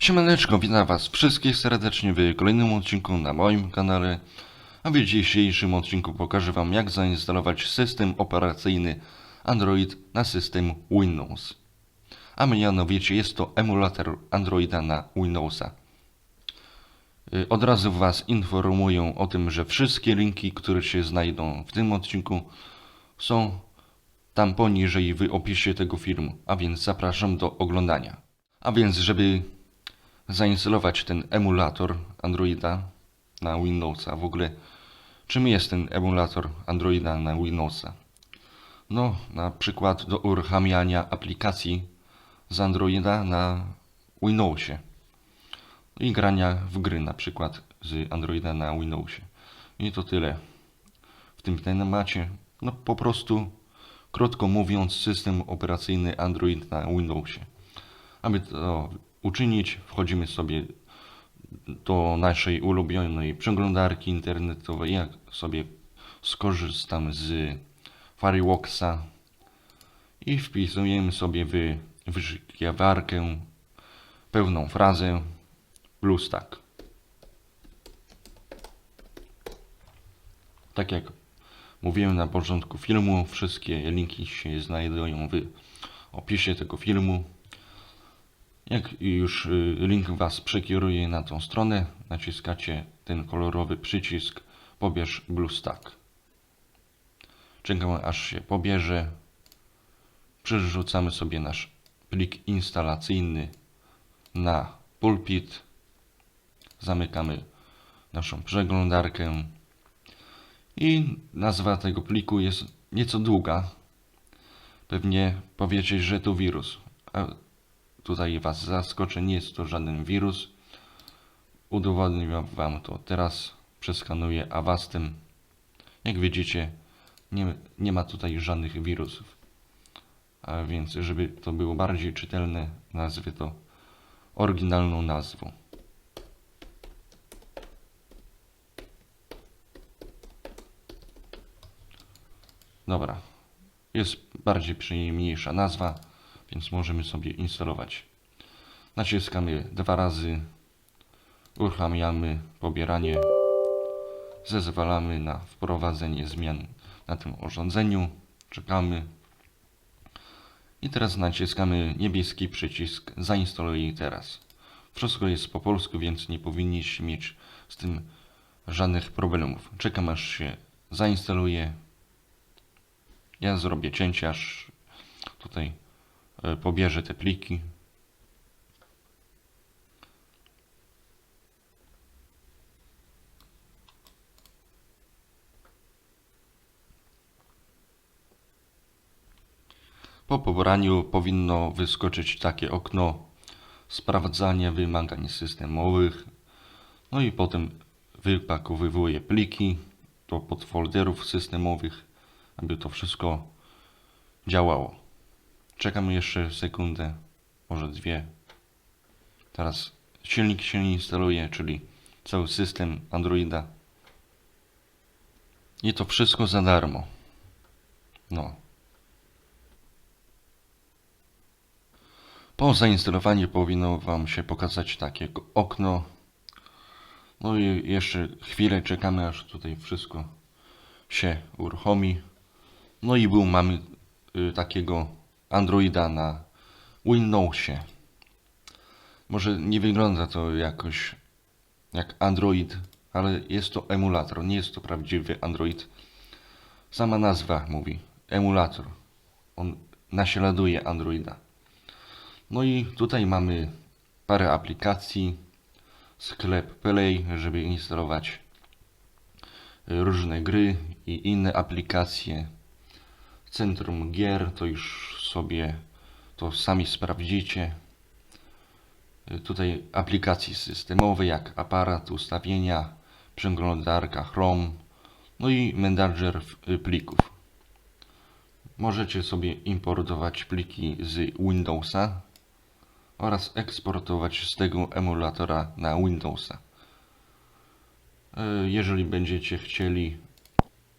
Siemaneczko, witam was wszystkich serdecznie w kolejnym odcinku na moim kanale. A w dzisiejszym odcinku pokażę wam jak zainstalować system operacyjny Android na system Windows. A mianowicie jest to emulator Androida na Windowsa. Y, Od razu was informuję o tym, że wszystkie linki, które się znajdą w tym odcinku są tam poniżej w opisie tego filmu, a więc zapraszam do oglądania. A więc, żeby zainstalować ten emulator Androida na Windowsa, w ogóle czym jest ten emulator Androida na Windowsa? No, na przykład do uruchamiania aplikacji z Androida na Windowsie i grania w gry na przykład z Androida na Windowsie. I to tyle w tym temacie. No po prostu, krótko mówiąc, system operacyjny Android na Windowsie. Aby to uczynić, wchodzimy sobie do naszej ulubionej przeglądarki internetowej. Ja sobie skorzystam z Firefoxa i wpisujemy sobie w wyszukiwarkę pełną frazę BlueStack. Tak jak mówiłem na początku filmu, wszystkie linki się znajdują w opisie tego filmu. Jak już y, link Was przekieruje na tą stronę, naciskacie ten kolorowy przycisk Pobierz BlueStack. Czekamy aż się pobierze. Przerzucamy sobie nasz plik instalacyjny na pulpit. Zamykamy naszą przeglądarkę. I nazwa tego pliku jest nieco długa. Pewnie powiecie, że to wirus. Tutaj Was zaskoczę, nie jest to żaden wirus. Udowodnię Wam to teraz. Przeskanuję Avastem. Jak widzicie, nie, nie ma tutaj żadnych wirusów. A więc, żeby to było bardziej czytelne, nazwę to oryginalną nazwą. Dobra. Jest bardziej przyjemniejsza nazwa, więc możemy sobie instalować. Naciskamy dwa razy, uruchamiamy pobieranie, zezwalamy na wprowadzenie zmian na tym urządzeniu, czekamy i teraz naciskamy niebieski przycisk zainstaluj teraz. Wszystko jest po polsku, więc nie powinniście mieć z tym żadnych problemów. Czekam aż się zainstaluje. Ja zrobię cięcie, aż tutaj pobierze te pliki. Po pobraniu powinno wyskoczyć takie okno sprawdzania wymagań systemowych. No i potem wypakowywuje pliki do podfolderów systemowych, aby to wszystko działało. Czekamy jeszcze sekundę, może dwie. Teraz silnik się instaluje, czyli cały system Androida. I to wszystko za darmo. No. Po zainstalowaniu powinno Wam się pokazać takie okno. No i jeszcze chwilę czekamy, aż tutaj wszystko się uruchomi. No i był mamy y, takiego Androida na Windowsie. Może nie wygląda to jakoś jak Android, ale jest to emulator, nie jest to prawdziwy Android. Sama nazwa mówi emulator. On naśladuje Androida. No i tutaj mamy parę aplikacji, sklep Play, żeby instalować różne gry i inne aplikacje. Centrum gier to już sobie to sami sprawdzicie. Tutaj aplikacje systemowe jak aparat, ustawienia, przeglądarka Chrome, no i menadżer plików. Możecie sobie importować pliki z Windowsa oraz eksportować z tego emulatora na Windowsa. E, Jeżeli będziecie chcieli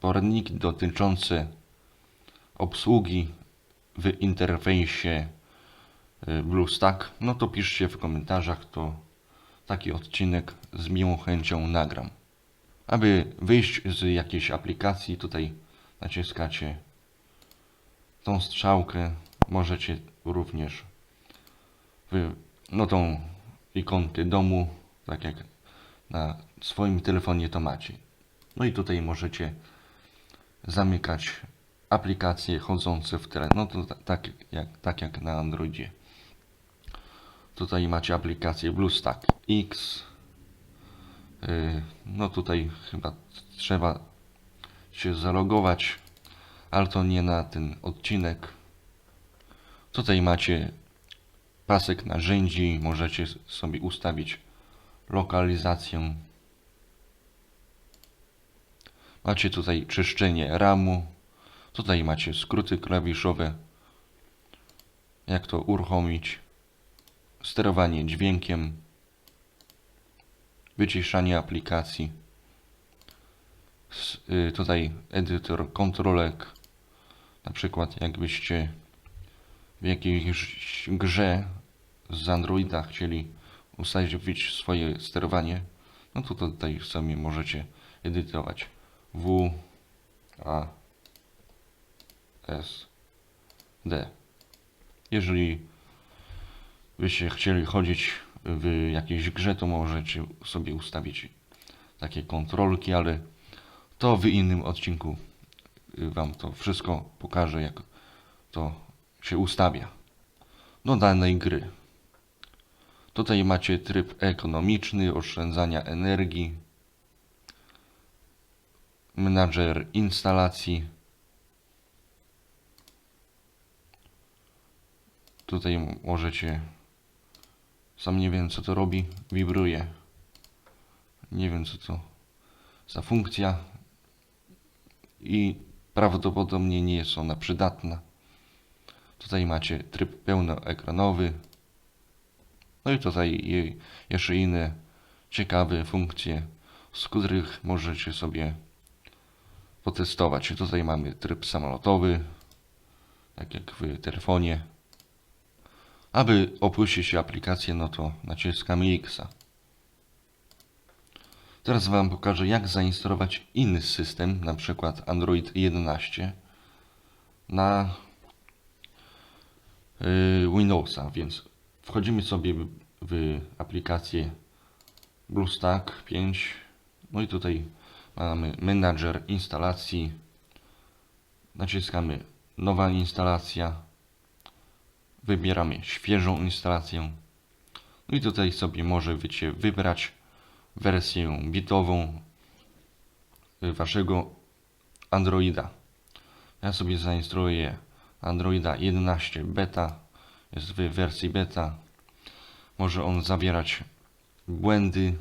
poradniki dotyczące obsługi w interfejsie y, BlueStack, no to piszcie w komentarzach, to taki odcinek z miłą chęcią nagram. Aby wyjść z jakiejś aplikacji, tutaj naciskacie tą strzałkę, możecie również wy, no tą ikonkę domu, tak jak na swoim telefonie to macie. No i tutaj możecie zamykać aplikacje chodzące w tle. No to ta- tak jak, tak jak na Androidzie. Tutaj macie aplikację BlueStack X. Yy, No tutaj chyba trzeba się zalogować, ale to nie na ten odcinek. Tutaj macie pasek narzędzi, możecie sobie ustawić lokalizację. Macie tutaj czyszczenie RAMu. Tutaj macie skróty klawiszowe. Jak to uruchomić. Sterowanie dźwiękiem. Wyciszanie aplikacji. Y, Tutaj edytor kontrolek. Na przykład jakbyście w jakiejś grze z Androida chcieli ustawić swoje sterowanie, no to tutaj sobie możecie edytować W A S D. Jeżeli byście chcieli chodzić w jakiejś grze, to możecie sobie ustawić takie kontrolki, ale to w innym odcinku y, Wam to wszystko pokażę, jak to się ustawia do danej gry. Tutaj macie tryb ekonomiczny, oszczędzania energii, menadżer instalacji. Tutaj możecie, sam nie wiem co to robi, wibruje. Nie wiem co to za funkcja i prawdopodobnie nie jest ona przydatna. Tutaj macie tryb pełnoekranowy. No i tutaj je- jeszcze inne ciekawe funkcje, z których możecie sobie potestować. Tutaj mamy tryb samolotowy, tak jak w telefonie. Aby opuścić aplikację, no to naciskamy X. Teraz Wam pokażę, jak zainstalować inny system, na przykład Android 11 na y, Windowsa, więc wchodzimy sobie w, aplikację BlueStack 5. No i tutaj mamy menadżer instalacji. Naciskamy nowa instalacja. Wybieramy świeżą instalację. No i tutaj sobie możecie wybrać wersję bitową y, waszego Androida. Ja sobie zainstaluję Androida 11 beta. Jest w wersji beta. Może on zawierać błędy,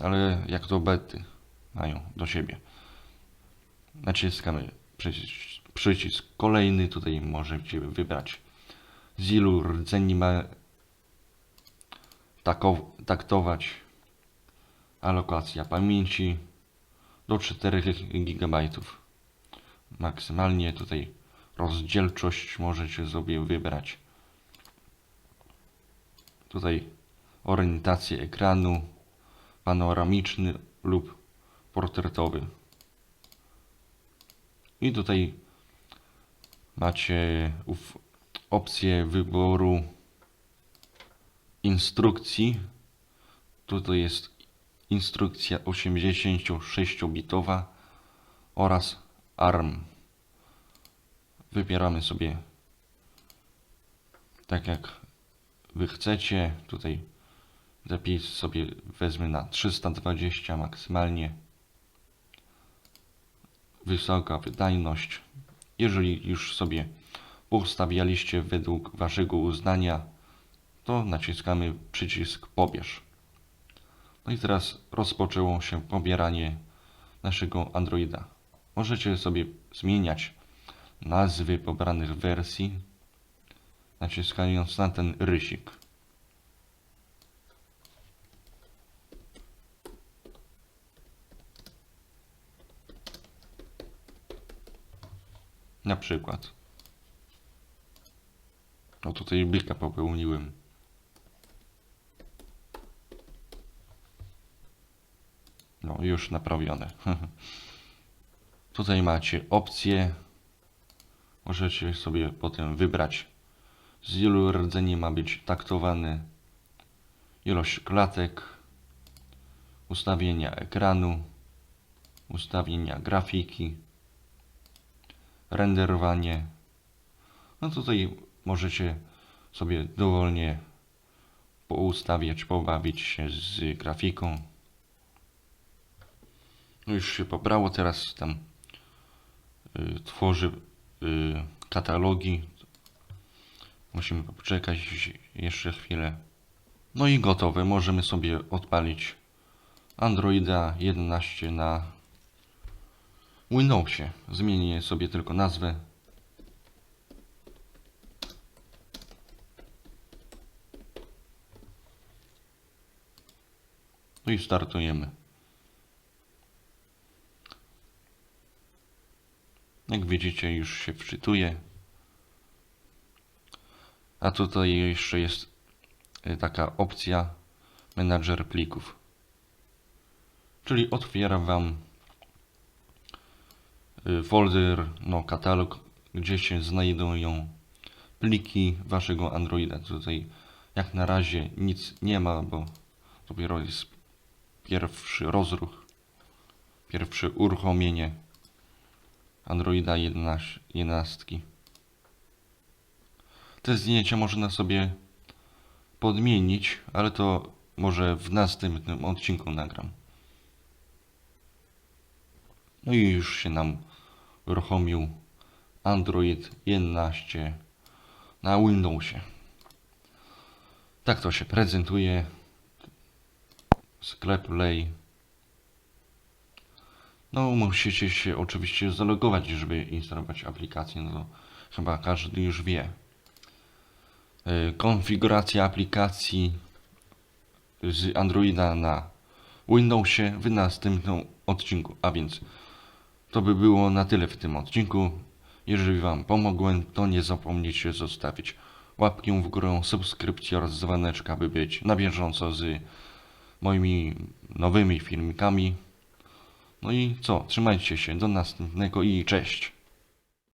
ale jak to bety mają do siebie. Naciskamy przycisk, kolejny. Tutaj możecie wybrać z ilu rdzeni ma taktować alokacja pamięci do 4 GB. Maksymalnie tutaj rozdzielczość możecie sobie wybrać. Tutaj orientację ekranu, panoramiczny lub portretowy. I tutaj macie opcję wyboru instrukcji. Tutaj jest instrukcja 86-bitowa oraz ARM. Wybieramy sobie tak jak wy chcecie. Tutaj zapis sobie wezmę na 320 maksymalnie. Wysoka wydajność. Jeżeli już sobie ustawialiście według waszego uznania, to naciskamy przycisk pobierz. No i teraz rozpoczęło się pobieranie naszego Androida. Możecie sobie zmieniać nazwy pobranych wersji, naciskając na ten rysik. Na przykład No tutaj blika popełniłem. No, już naprawione. Tutaj macie opcje. Możecie sobie potem wybrać z ilu rdzeni ma być taktowany, ilość klatek, ustawienia ekranu, ustawienia grafiki, renderowanie. No tutaj możecie sobie dowolnie poustawiać, pobawić się z grafiką. No już się pobrało, teraz tam y, tworzy y, katalogi. Musimy poczekać jeszcze chwilę. No i gotowe. Możemy sobie odpalić Androida 11 na Windowsie. Zmienię sobie tylko nazwę. No i startujemy. Jak widzicie, już się wczytuje. A tutaj jeszcze jest y, taka opcja menadżer plików. Czyli otwiera Wam folder, no katalog, gdzie się znajdują pliki Waszego Androida. Tutaj jak na razie nic nie ma, bo dopiero jest pierwszy rozruch, pierwsze uruchomienie Androida 11. 11. Te zdjęcia można sobie podmienić, ale to może w następnym odcinku nagram. No i już się nam uruchomił Android 11 na Windowsie. Tak to się prezentuje. Sklep Play. No, musicie się oczywiście zalogować, żeby instalować aplikację. No, chyba każdy już wie. E, Konfiguracja aplikacji z Androida na Windowsie w następnym odcinku. A więc to by było na tyle w tym odcinku. Jeżeli Wam pomogłem, to nie zapomnijcie zostawić łapkę w górę, subskrypcji oraz dzwoneczka, by być na bieżąco z moimi nowymi filmikami. No i co? Trzymajcie się. Do następnego i cześć.